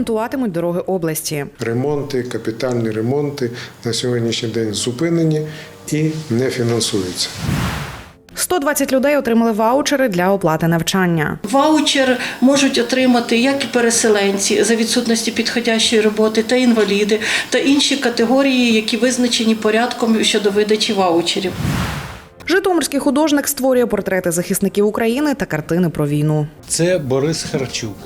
ремонтуватимуть дороги області. Ремонти, капітальні ремонти на сьогоднішній день зупинені і не фінансуються. 120 людей отримали ваучери для оплати навчання. Ваучер можуть отримати як і переселенці за відсутності підходящої роботи, та інваліди, та інші категорії, які визначені порядком щодо видачі ваучерів. Житомирський художник створює портрети захисників України та картини про війну. Це Борис Харчук,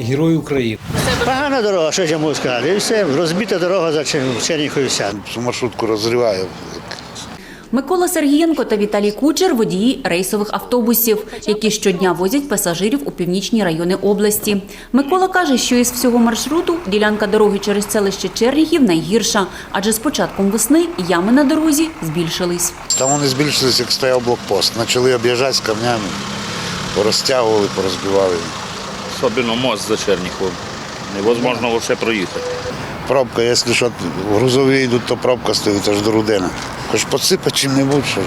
герой України. Погана дорога, що ж я можу сказати? І все, розбита дорога за Чер- Черніхові маршрутку розриває. Микола Сергієнко та Віталій Кучер – водії рейсових автобусів, які щодня возять пасажирів у північні райони області. Микола каже, що із всього маршруту ділянка дороги через селище Чернігів найгірша, адже з початком весни ями на дорозі збільшились. Там вони збільшилися, як стояв блокпост. Почали об'їжджати з камнями, порозтягували, порозбивали. Особенно мост за Черніховым. Невозможно вообще проїхати. Пробка, якщо що, грузові йдуть, то пробка стоїть аж до Рудина. Хоч посипати чим-небудь, що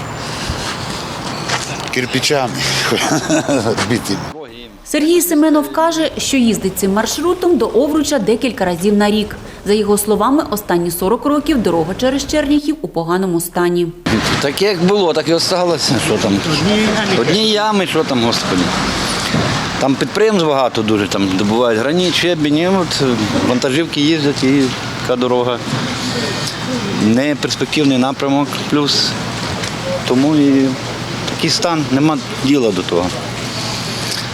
кирпичами битими. Сергій Семенов каже, що їздить цим маршрутом до Овруча декілька разів на рік. За його словами, останні 40 років дорога через Черніхів у поганому стані. Так як було, так і осталося. Що там? Одні ями, що там, господи. Там підприємств багато дуже, там добувають граніт, щебінь, от е, вантажівки їздять і така дорога. Не перспективний напрямок, плюс тому і такий стан, нема діла до того.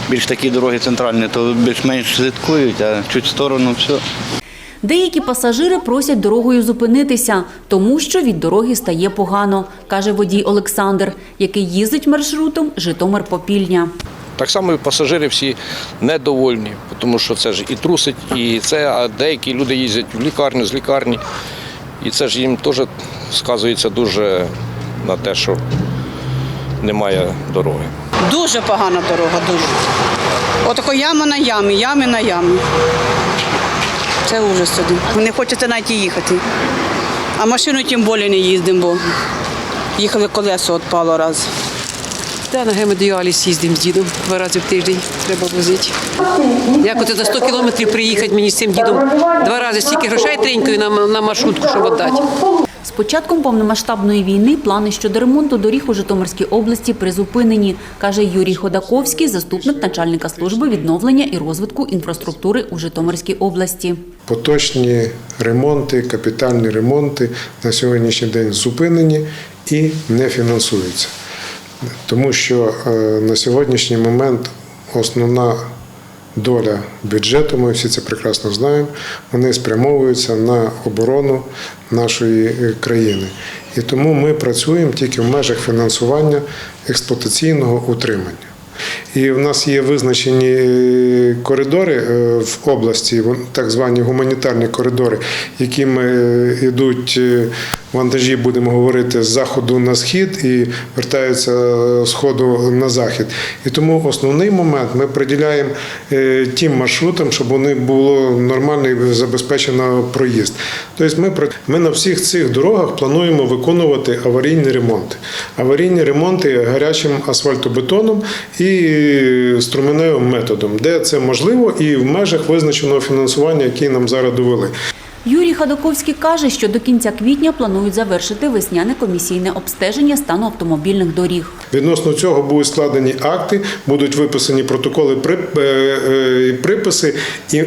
Більш такі дороги центральні, то більш-менш слідкують, а чуть в сторону все. Деякі пасажири просять дорогою зупинитися, тому що від дороги стає погано, каже водій Олександр, який їздить маршрутом Житомир-Попільня. Так само і пасажири всі недовольні, тому що це ж і трусить, і це, а деякі люди їздять в лікарню з лікарні. І це ж їм теж сказується дуже на те, що немає дороги. Дуже погана дорога, дуже. Отако яма на ямі, ями на ямі. Це ужас один. Не хочеться навіть їхати. А машину тим більше не їздимо, бо їхали колесо відпало раз. Та на гемодіаліз їздимо з дідом два рази в тиждень треба возити. Як оце за 100 кілометрів приїхати мені з цим дідом два рази стільки грошей тренькою на, на маршрутку, щоб віддати. З початком повномасштабної війни плани щодо ремонту доріг у Житомирській області призупинені, каже Юрій Ходаковський, заступник начальника служби відновлення і розвитку інфраструктури у Житомирській області. Поточні ремонти, капітальні ремонти на сьогоднішній день зупинені і не фінансуються. Тому що е, на сьогоднішній момент основна доля бюджету, ми всі це прекрасно знаємо, вони спрямовуються на оборону нашої е, країни. І тому ми працюємо тільки в межах фінансування експлуатаційного утримання. І в нас є визначені е, коридори в області, так звані гуманітарні коридори, якими йдуть вантажі, будемо говорити, з заходу на схід і вертаються з сходу на захід. І тому основний момент ми приділяємо е, тим маршрутам, щоб вони було нормально і забезпечено проїзд. Тобто ми, ми на всіх цих дорогах плануємо виконувати аварійні ремонти. Аварійні ремонти гарячим асфальтобетоном і струменевим методом, де це можливо, і в межах визначеного фінансування, яке нам зараз довели. Юрій Ходаковський каже, що до кінця квітня планують завершити весняне комісійне обстеження стану автомобільних доріг. Відносно цього будуть складені акти, будуть виписані протоколи, е, е, і приписи і.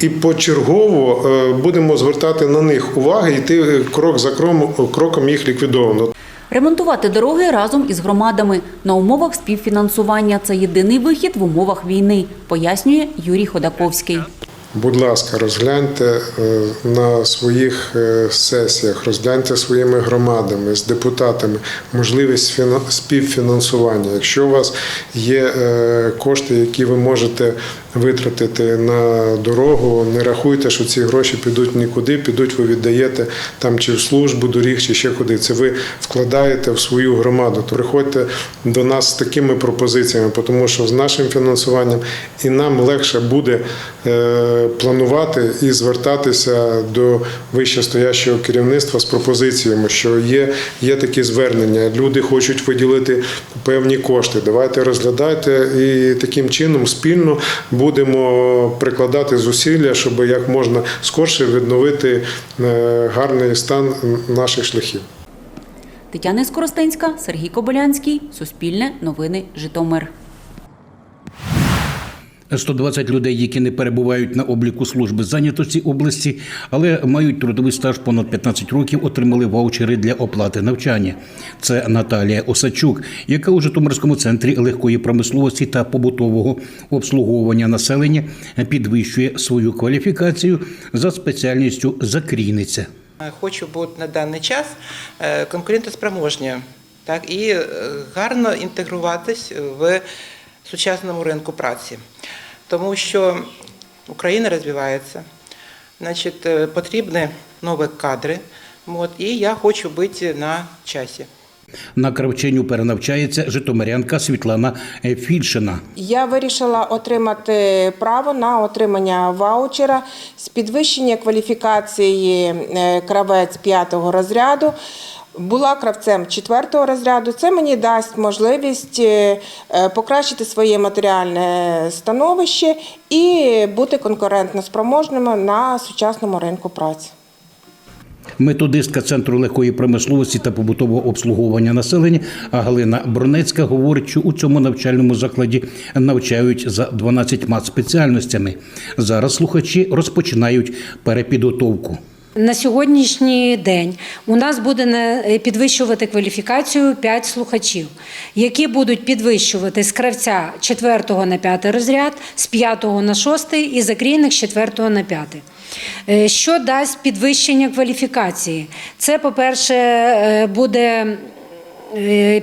І почергово е, будемо звертати на них уваги, і йти крок за кроком їх ліквідовано. Ремонтувати дороги разом із громадами на умовах співфінансування – це єдиний вихід в умовах війни, пояснює Юрій Ходаковський. Будь ласка, розгляньте е, на своїх е, сесіях, розгляньте своїми громадами з депутатами можливість фіна- співфінансування. Якщо у вас є е, кошти, які ви можете витратити на дорогу, не рахуйте, що ці гроші підуть нікуди, підуть, ви віддаєте там чи в службу доріг, чи ще куди. Це ви вкладаєте в свою громаду. То приходьте до нас з такими пропозиціями, тому що з нашим фінансуванням і нам легше буде. е, планувати і звертатися до вищестоящого керівництва з пропозиціями, що є, є такі звернення. Люди хочуть виділити певні кошти. Давайте розглядайте і таким чином спільно будемо прикладати зусилля, щоб як можна скорше відновити е, гарний стан наших шляхів. Тетяна Скоростенська, Сергій Кобилянський, Суспільне, Новини, Житомир. 120 людей, які не перебувають на обліку служби зайнятості області, але мають трудовий стаж понад 15 років, отримали ваучери для оплати навчання. Це Наталія Осачук, яка у Житомирському центрі легкої промисловості та побутового обслуговування населення підвищує свою кваліфікацію за спеціальністю закрійниця. Хочу бути на даний час е, конкурентоспроможною так, і е, гарно інтегруватись в сучасному ринку праці. Тому що Україна розвивається, значить, е, потрібні нові кадри, от, і я хочу бути на часі. На кравченню перенавчається житомирянка Світлана Фільшина. Я вирішила отримати право на отримання ваучера з підвищення кваліфікації е, кравець п'ятого розряду. Була кравцем четвертого розряду. Це мені дасть можливість е, е, покращити своє матеріальне становище і бути конкурентноспроможними на сучасному ринку праці. Методистка Центру легкої промисловості та побутового обслуговування населення Галина Бронецька говорить, що у цьому навчальному закладі навчають за 12 спеціальностями. Зараз слухачі розпочинають перепідготовку. На сьогоднішній день у нас буде підвищувати кваліфікацію 5 слухачів, які будуть підвищувати з кравця 4 на 5 розряд, з 5 на 6 і закрійних з 4 на 5. Е, Що дасть підвищення кваліфікації? Це, по-перше, е, буде е,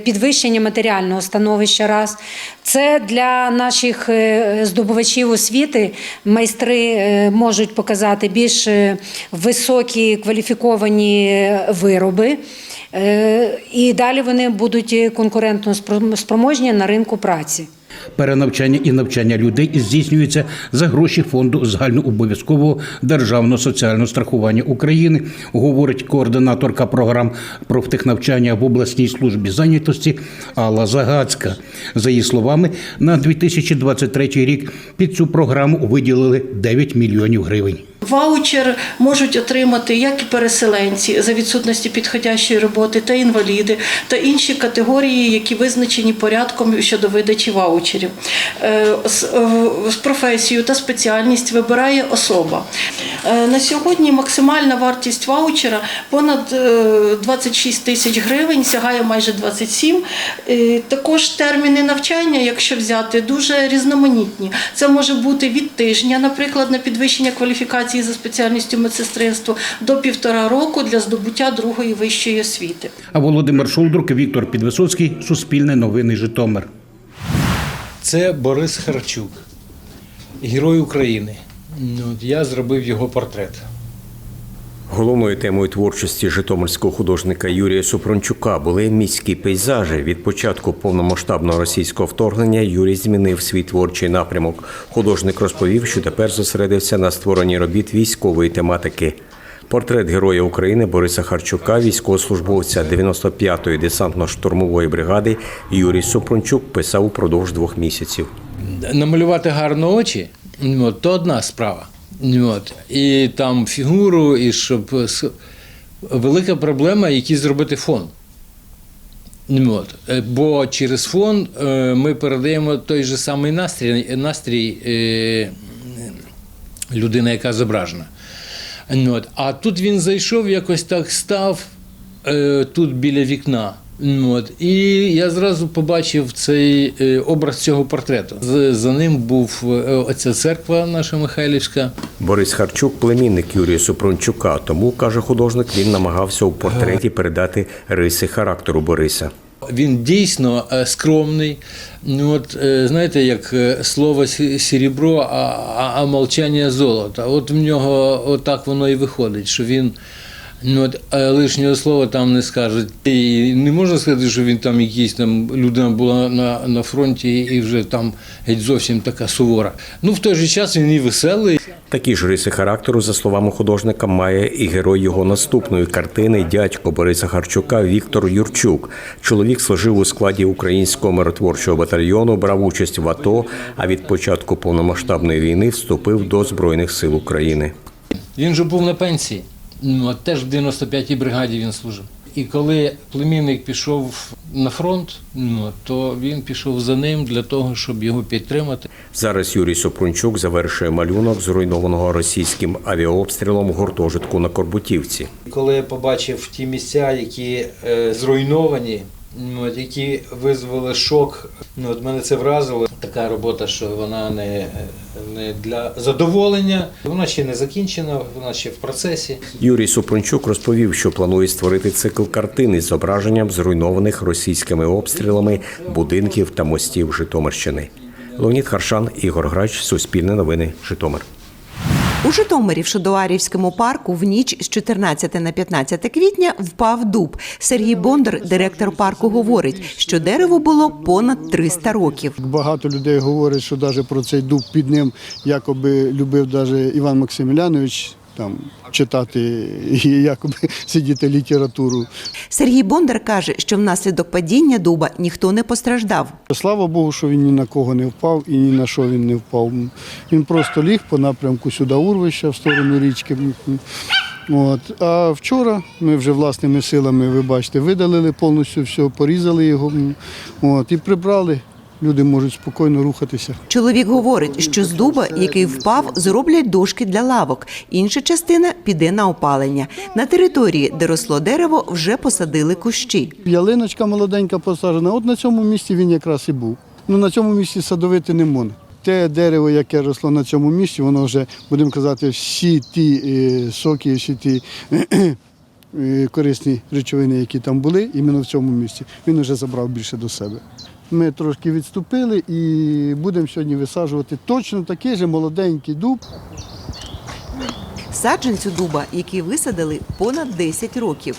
підвищення матеріального становища раз. Це для наших е, здобувачів освіти майстри е, можуть показати більш е, високі кваліфіковані вироби. Е, І далі вони будуть конкурентно спро- спроможні на ринку праці. Перенавчання і навчання людей здійснюється за гроші фонду загальнообов'язкового державного соціального страхування України, говорить координаторка програм профтехнавчання в обласній службі зайнятості Алла Загацька. За її словами, на 2023 рік під цю програму виділили 9 мільйонів гривень. Ваучер можуть отримати як і переселенці за відсутності підходящої роботи, та інваліди, та інші категорії, які визначені порядком щодо видачі ваучерів. Е, е, професію та спеціальність вибирає особа. Е, На сьогодні максимальна вартість ваучера понад е, 26 тисяч гривень, сягає майже 27. Е, Також терміни навчання, якщо взяти, дуже різноманітні. Це може бути від тижня, наприклад, на підвищення кваліфікації за спеціальністю медсестринство до півтора року для здобуття другої вищої освіти. А Володимир Шолдрук, Віктор Підвисоцький, Суспільне новини Житомир. Це Борис Харчук, герой України. Ну, Я зробив його портрет. Головною темою творчості житомирського художника Юрія Супрончука були міські пейзажі. Від початку повномасштабного російського вторгнення Юрій змінив свій творчий напрямок. Художник розповів, що тепер зосередився на створенні робіт військової тематики. Портрет Героя України Бориса Харчука, військовослужбовця 95-ї десантно-штурмової бригади Юрій Супрончук писав упродовж двох місяців. Намалювати гарно очі ну, то одна справа. От. І там фігуру, і щоб велика проблема, який зробити фон. От. Е, Бо через фон е, ми передаємо той же самий настрій, настрій е, людини, яка зображена. От. А тут він зайшов, якось так став тут біля вікна. От. І я зразу побачив цей е, образ цього портрету. За ним був е, оця церква наша Михайлівська. Борис Харчук племінник Юрія Супрончука, тому каже художник, він намагався у портреті передати риси характеру Бориса. Він дійсно е, скромний. Ну, от, знаєте, як слово серебро, а, а, а мовчання золото. От в нього отак воно і виходить, що він Ну, от, лишнього слова там не скажуть. І не можна сказати, що він там якийсь там людина була на, на фронті і вже там геть зовсім така сувора. Ну, в той же час він і веселий. Такі ж риси характеру, за словами художника, має і герой його наступної картини дядько Бориса Харчука Віктор Юрчук. Чоловік служив у складі українського миротворчого батальйону, брав участь в АТО, а від початку повномасштабної війни вступив до Збройних сил України. Він же був на пенсії. Ну, теж в 95-й бригаді він служив. І коли племінник пішов на фронт, ну, то він пішов за ним для того, щоб його підтримати. Зараз Юрій Супрунчук завершує малюнок зруйнованого російським авіаобстрілом гуртожитку на Корбутівці. Коли я побачив ті місця, які е, зруйновані, які визвали шок, ну, от мене це вразило. Така робота, що вона не, не для задоволення, вона ще не закінчена, вона ще в процесі. Юрій Супрунчук розповів, що планує створити цикл картин із зображенням зруйнованих російськими обстрілами будинків та мостів Житомирщини. Леонід Харшан, Ігор Грач, Суспільне новини, Житомир. У Житомирі в Шодоарівському парку в ніч з 14 на 15 квітня впав дуб. Сергій Бондар, директор парку, говорить, що дереву було понад 300 років. Багато людей говорять, що навіть про цей дуб під ним якоби любив навіть Іван Максимілянович там читати і якоби сидіти літературу. Сергій Бондар каже, що внаслідок падіння дуба ніхто не постраждав. Слава Богу, що він ні на кого не впав і ні на що він не впав. Він просто ліг по напрямку сюди урвища в сторону річки. От. А вчора ми вже власними силами, ви бачите, видалили повністю все, порізали його от, і прибрали. Люди можуть спокійно рухатися. Чоловік говорить, що з дуба, який впав, зроблять дошки для лавок. Інша частина піде на опалення. На території, де росло дерево, вже посадили кущі. Ялиночка молоденька посаджена. От на цьому місці він якраз і був. Ну на цьому місці садовити не можна. Те дерево, яке росло на цьому місці, воно вже, будемо казати, всі ті е, соки, всі ті е, корисні речовини, які там були, іменно в цьому місці, він вже забрав більше до себе. Ми трошки відступили і будемо сьогодні висаджувати точно такий же молоденький дуб. Саджанцю дуба, який висадили понад 10 років.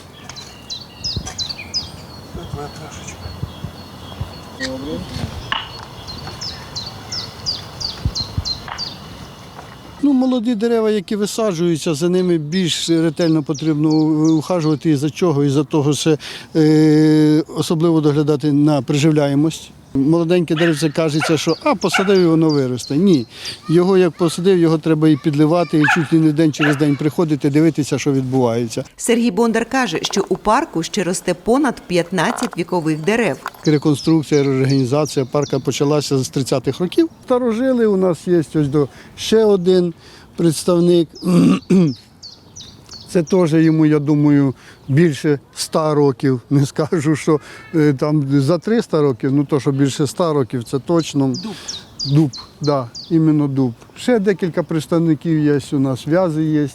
Ну, молоді дерева, які висаджуються, за ними більш ретельно потрібно ухажувати і за чого, і за того, що е, особливо доглядати на приживляємость. Молоденьке деревце кажеться, що а посадив і воно виросте. Ні. Його як посадив, його треба і підливати, і чуть ли не день через день приходити, дивитися, що відбувається. Сергій Бондар каже, що у парку ще росте понад 15 вікових дерев. Реконструкція, реорганізація парка почалася з 30-х років. Старожили у нас є ось до ще один представник. Це теж йому, я думаю, більше 100 років. Не скажу, що е, там за 300 років, ну то, що більше 100 років, це точно. Дуб. Дуб, да, іменно дуб. Ще декілька представників є у нас, в'язи є.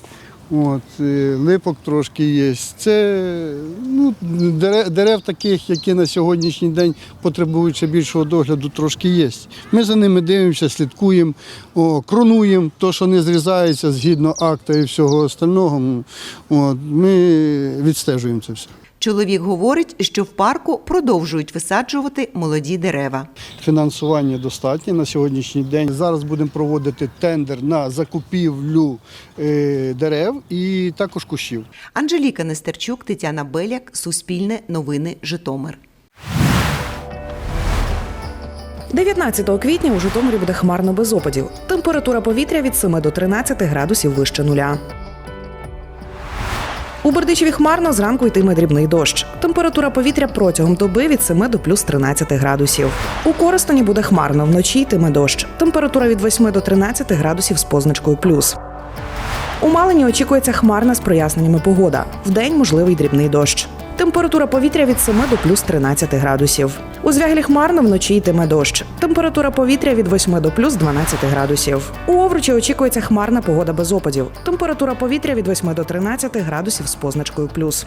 От, е, липок трошки є. Це ну, дерев, дерев таких, які на сьогоднішній день потребують ще більшого догляду, трошки є. Ми за ними дивимося, слідкуємо, о, кронуємо то, що не зрізається згідно акта і всього остального. От, ми відстежуємо це все. Чоловік говорить, що в парку продовжують висаджувати молоді дерева. Фінансування достатнє на сьогоднішній день. Зараз будемо проводити тендер на закупівлю е, дерев і також кущів. Анжеліка Нестерчук, Тетяна Беляк, Суспільне новини, Житомир. 19 квітня у Житомирі буде хмарно без опадів. Температура повітря від 7 до 13 градусів вище нуля. У Бердичеві хмарно зранку йтиме дрібний дощ. Температура повітря протягом доби від 7 до плюс 13 градусів. У Коростені буде хмарно, вночі йтиме дощ. Температура від 8 до 13 градусів з позначкою плюс. У Малині очікується хмарна з проясненнями погода. Вдень можливий дрібний дощ. Температура повітря від 7 до плюс 13 градусів. У Звяглі хмарно вночі йтиме дощ. Температура повітря від 8 до плюс 12 градусів. У Овручі очікується хмарна погода без опадів. Температура повітря від 8 до 13 градусів з позначкою плюс.